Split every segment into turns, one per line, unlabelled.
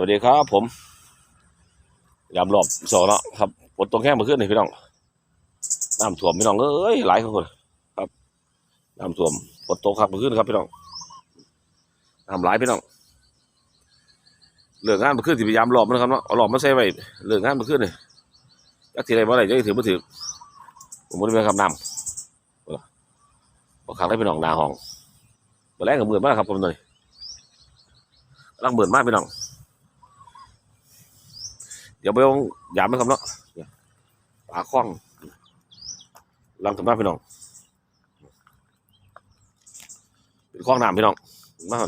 วัสดีครับผมยามรอบสองเนาะครับฝนตกแห้งมาขึ้นนี่พี่น้องน้ำท่วมพี่น้องเอ้ยหลายคนครับน้ำท่วมฝนตกครับมาขึ้นครับพี่น้องน้ำหลายพี่น้องเรื่องงานมาขึ้นที่พยายามรอบมันะครับเนาะเอารอบมาใส่ไว้เรื่องงานมาขึ้นนี่จักทีไรบ่ไรจักถือมาถือผมไม่ได้เป็นคำนำบอกขังได้พี่น้องนาห้องมาแรกกับมือมากครับผมหน่อยรังเบิดมากพี่น้อง ดี๋ยวไปองยามไหมครับเนาะปลาคล้องลังถึงบ้านพี่น้อง เป็นคล้องน้ำพี่น้องมา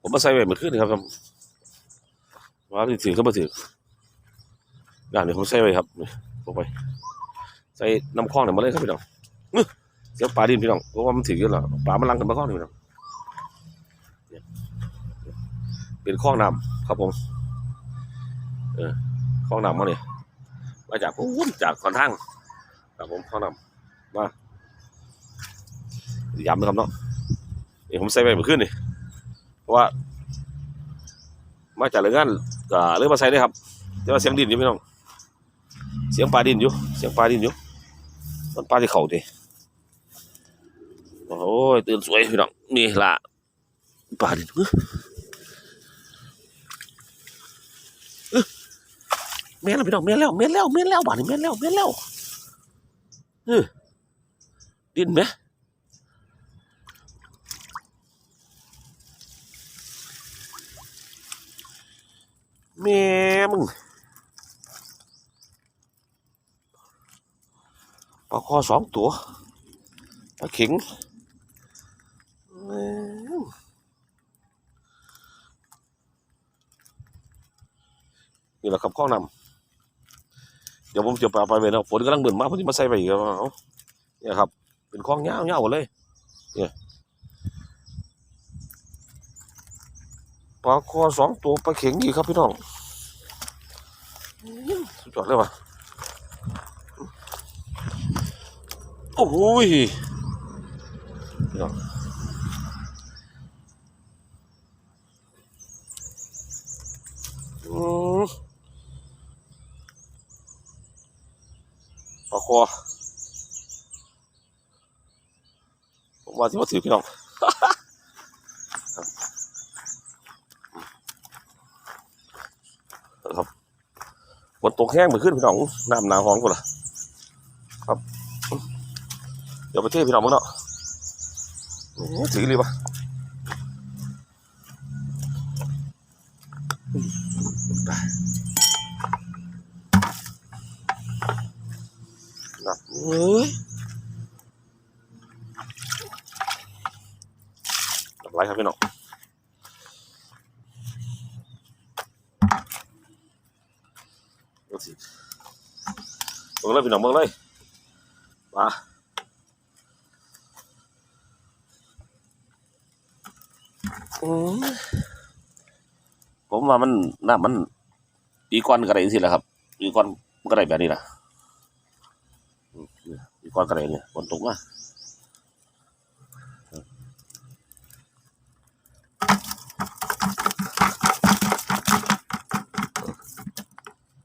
ผมมาใส่ไว้เหมือนขึ้นครับครับว่าถือเข้ามาถืออย่างนี้ผมใส่ไว้ครับลงไป ใส่น้ำคล้องเนี่ยมาเลยครับพี่น้องเสียปลาดินพี่น้องเพราะว่ามันถือกันแล้วปลามันลังกันมาคล้องนี่พี่น้องเนี่ยเป็นคล้องน้ำครับผม คลองนำมาเนี่ยมาจากพุ่นจากขอนทางครับผมคลองนำมาย้ำนะครับเนาะนี่ผมใส่ไปเมื่อคืนนี่เพราะว่า มาจากเรื่องงานก็เรื่องมาใส่ได้ครับแต่ว่าเสียงดินอยู่พี่น้องเสียงปลาดินอยู่เสียงปลาดินอยู่มันปลาที่เข่าดิโอ้ยตื่นสวยพี่น้องนี่ละปลาดิน แม่นแล้วพี่น้องแม่นแล้วแม่นแล้วแม่นแล้วบ้านนี้แม่นแล้วแม่นแล้วเออดินไหมแม่มึงปลาคอสองตัวปลาเข็งนี่แหละครับข้องนำ ดี๋ยวผมจะปลาไปเวรนะฝนกำลังเบิ่นมากผมจะมาใส่ไปอีกแล้วเอาเนี่ยครับ เป็นคลองเงาเงาหมดเลย เนี่ยปลาคอสองตัวปลาเข็งอีกครับพี่น้องอื้อสุดยอดเลยว่ะโอ้โหยพี่น้องอืม ปลาคอผมว่าที่มาถือพี่น้องครับฝนตกแห้งไปขึ้นพี่น้องน้ำหนาห้องกูล่ะครับ เดี๋ยวไปเทพี่น้องมึงเนาะถือเลยปะ นะเอ้ยทำไรครับพี่น้องดูสิเบิ่งเลยพี่น้องเบิ่งเลยมาอืมผมว่ามันน้ำมันปีก่อนก็ได้สิแหละครับปีก่อนมันก็ได้แบบนี้นะอืม เนี่ยปีก่อนก็ได้เนี่ยฝนตกมา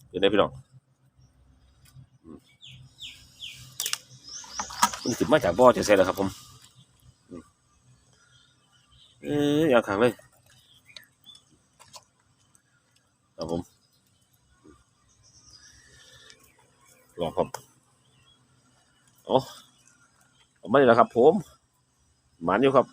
เดี๋ยวได้พี่น้องอืมมันขึ้นมาจากบ่อจะเสร็จแล้วครับผมอืมเอ้ยอยากขังเลยครับผมลองครับ โอ้ไม่ได้แล้วครับ ผม หมานอยู่ครับ